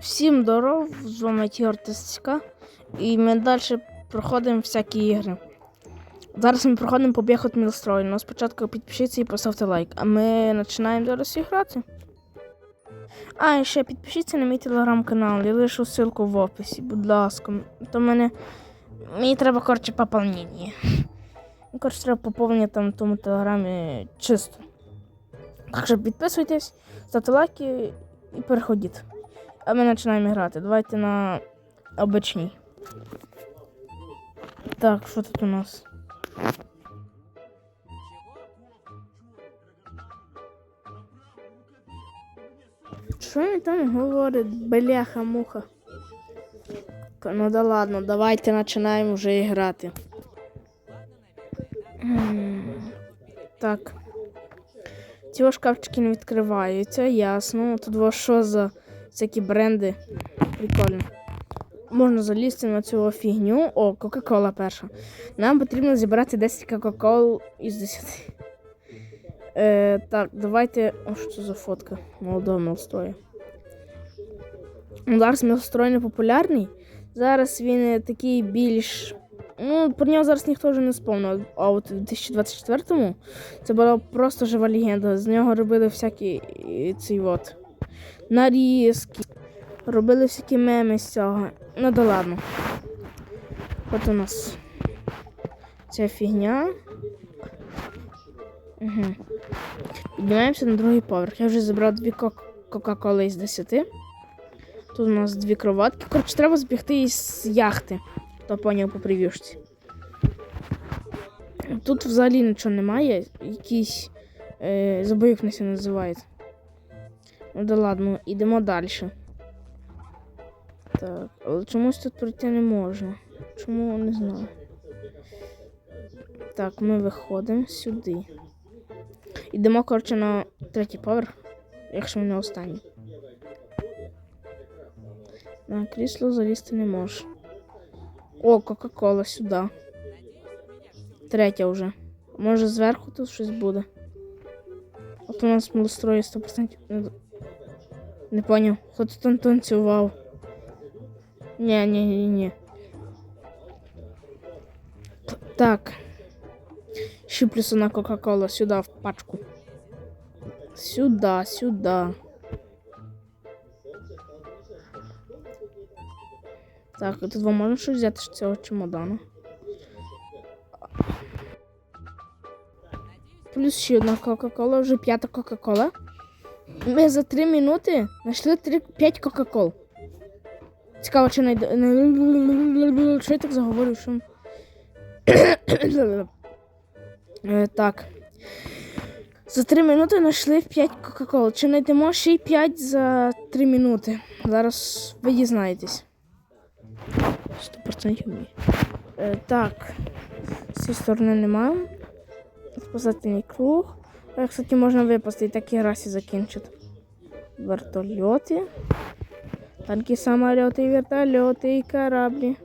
Всім здоров, з вами Тігор Тестська. І ми далі проходимо всякі ігри. Зараз ми проходимо побіг от Мілстрой. Ну, спочатку підпишіться і поставте лайк. А ми починаємо зараз їх грати. А, і ще підпишіться на мій телеграм-канал. Я лишу ссылку в описі, будь ласка. То мене. Мені треба коротше поповнення. Ну, Коротше, треба поповнення там в тому телеграмі чисто. Так що підписуйтесь, ставте лайки і переходіть. А ми починаємо грати. Давайте на обичній. Так, що тут у нас? Що він там говорить? Бляха-муха. Ну да ладно, давайте починаємо вже грати. Так. Ці шкафчики не відкриваються, ясно. Тут во що за всякі бренди. Прикольно. Можна залізти на цю фігню. О, Кока-Кола перша. Нам потрібно зібрати 10 Кока-Кол із 10. Е, так, давайте. О, що це за фотка? Молодого Мілстроя. Ну, Зараз Мілстрой не популярний. Зараз він е, такий більш. Ну, про нього зараз ніхто вже не спомнив. А от у 2024-му це була просто жива легенда. З нього робили всякі е, ці от нарізки. Робили всякі меми з цього. Ну да ладно. От у нас ця фігня. Угу. Піднімаємося на другий поверх. Я вже забрав дві Кока-Коли із 10. Тут у нас дві кроватки. Коротше, треба збігти із яхти. То поняв по прев'юшці. Тут взагалі нічого немає. Якийсь е, як називається. Ну да ладно, ідемо далі. Так, але чомусь тут пройти не можна. Чому не знаю. Так, ми виходимо сюди. Ідемо, коротше, на третій поверх, якщо ми не останній. На крісло залізти не можеш. О, Кока-Кола сюди. Третя вже. Може зверху тут щось буде. От у нас милострої 100%. Не, не поняв. Хто тут там танцював? Ні, ні, ні, ні. Т- Так. Щиплюся на Кока-Кола сюди в пачку. Сюда, сюда. Так, а тут вам можна щось взяти з цього чемодану. Плюс ще одна Кока-Кола, вже п'ята Кока-Кола. Ми за три минути знайшли 3, 5 Кока-Кол. Цікаво, чи найду. Що я так заговорю, що. Е, так. За 3 минути знайшли 5 Кока-Кол. Чи знайдемо ще й 5 за 3 минути? Зараз ви дізнаєтесь. 100% ні. Е, так. З цієї сторони немає. Спасательний круг. А, кстати, можна випасти і так і раз закінчити. Вертольоти. Танки, самолеты, вертолеты и корабли.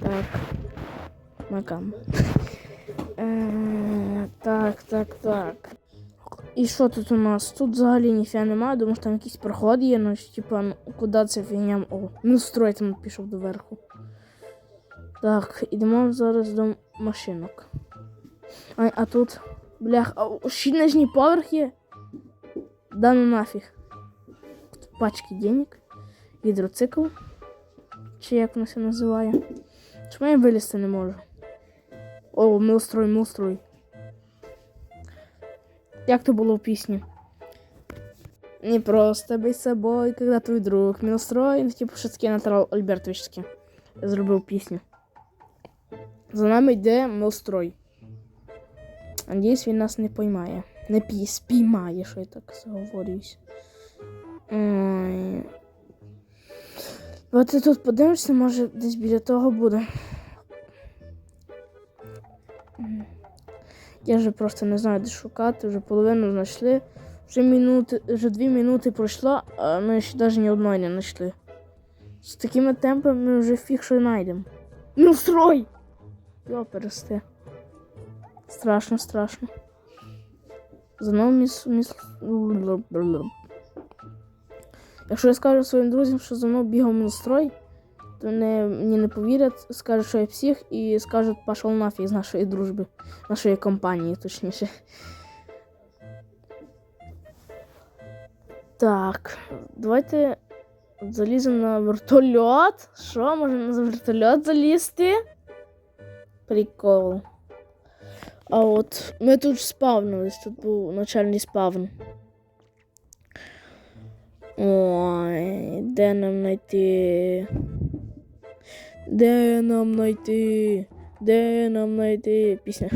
Так. Макам. Е, Так, так, так. І що тут у нас? Тут взагалі ніфіга немає, думаю, що там якийсь проход є, ну типа, ну, куди це фігня? О, ну строй там пішов доверху. Так, ідемо зараз до машинок. А, а тут. Блях, а ще нижній поверх? Да ну нафіг. Пачки денег. Гідроцикл. Чи як воно це називає? Чому я вилізти не можу? О, милстрой, милстрой. Як то було в пісні? Не просто быть собой, когда твой друг милстрой. Ну, типу, таке Натал Альбертовичське. Зробив пісню. За нами йде милстрой. Надіюсь, він нас не поймає. Не пі, спіймає, що я так заговорююсь. От ти тут подивишся, може десь біля того буде. Я вже просто не знаю, де шукати, вже половину знайшли. Вже минути, вже дві минути пройшло, а ми ще навіть ні одної не знайшли. З такими темпами ми вже фіг що знайдемо. Ну, строй! Йо, перести. Страшно, страшно. Знову міс... міс... Якщо я скажу своїм друзям, що за мною бігав настрой, то вони мені не повірять, скажуть, що я псих, і скажуть, пішов нафіг з нашої дружби, нашої компанії, точніше. Так, давайте заліземо на вертольот. Що, можна на вертольот залізти? Прикол. А от ми тут спавнились, тут був начальний спавн. Ой, де нам знайти? Де нам знайти? Де нам знайти? Пісня.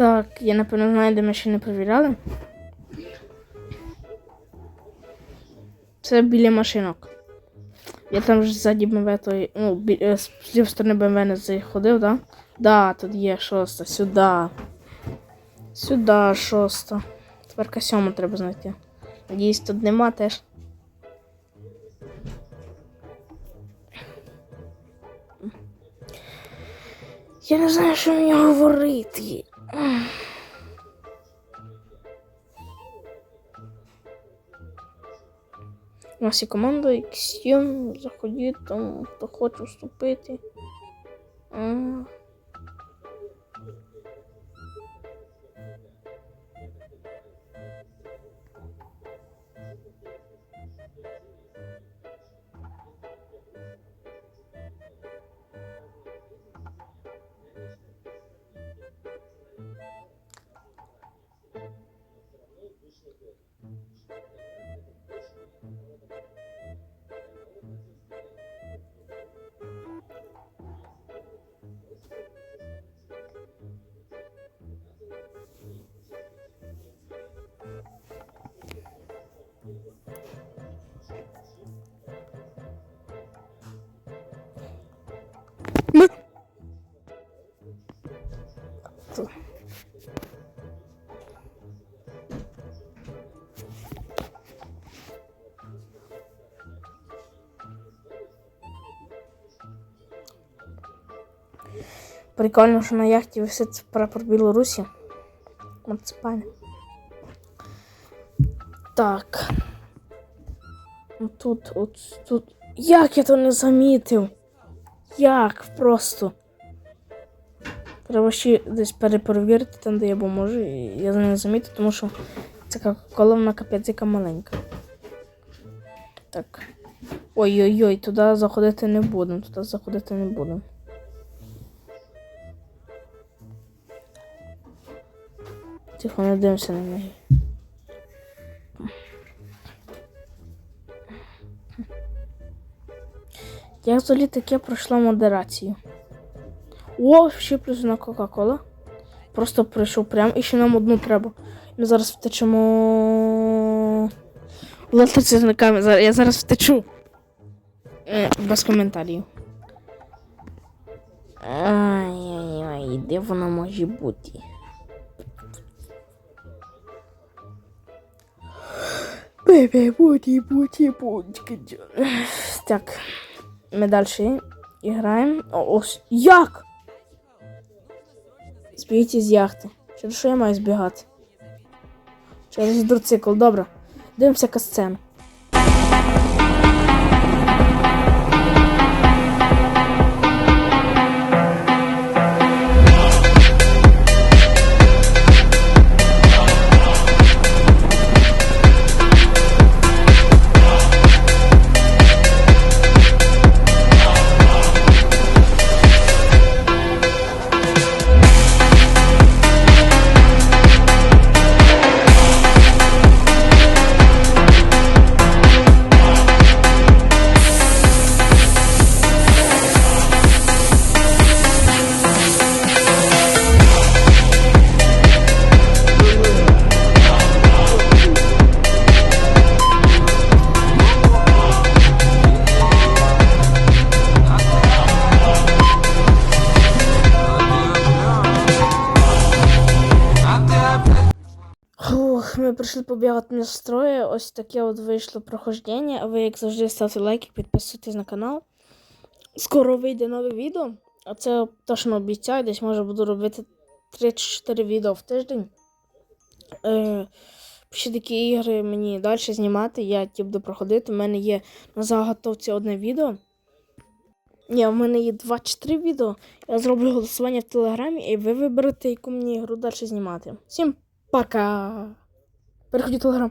Так, я напевно знаю, де ми ще не перевіряли. Це біля машинок. Я там ж ззаді БМВ той, ну, бі, е, з сторони БМВ не заходив, да? Да, тут є шоста, сюди. Сюди шоста. Тепер сьому треба знайти. Надіюсь, тут нема теж. Я не знаю, що мені говорити. У нас є команда X7, заходіть там, хто хоче вступити. Прикольно, що на яхті висить прапор Білорусі. Марципальний. Так. Тут, от тут. Як я то не замітив? Як просто? Треба ще десь перепровірити там, де я бо можу. Я не замітив, тому що ця колона капець яка маленька. Так. Ой-ой-ой, туди заходити не будемо, туди заходити не будемо. Тихо, не дивимося на неї. Як взагалі таке пройшла модерацію? О, ще плюс на Кока-Кола. Просто прийшов прямо і ще нам одну треба. Ми зараз втечемо. Летацівниками. Я зараз втечу. Е, без коментарів. Ай-яй-яй, де вона може бути? Бебе, буті, буті, бутки. Так, ми далі граємо. Ось. Як? Збігайте з яхти. Через що я маю збігати? Через дроцикл, добре. Дивимося касцену. Прийшли побігати на строї. Ось таке от вийшло прохождення. А ви, як завжди, ставте лайки, підписуйтесь на канал. Скоро вийде нове відео. А це точно обіцяю, десь може буду робити 3-4 відео в тиждень. Е, ще такі ігри мені далі знімати, я ті буду проходити. У мене є на заготовці одне відео. Ні, у мене є 2 чи 3 відео. Я зроблю голосування в телеграмі, і ви виберете, яку мені ігру далі знімати. Всім пока! Переходіть в телеграм.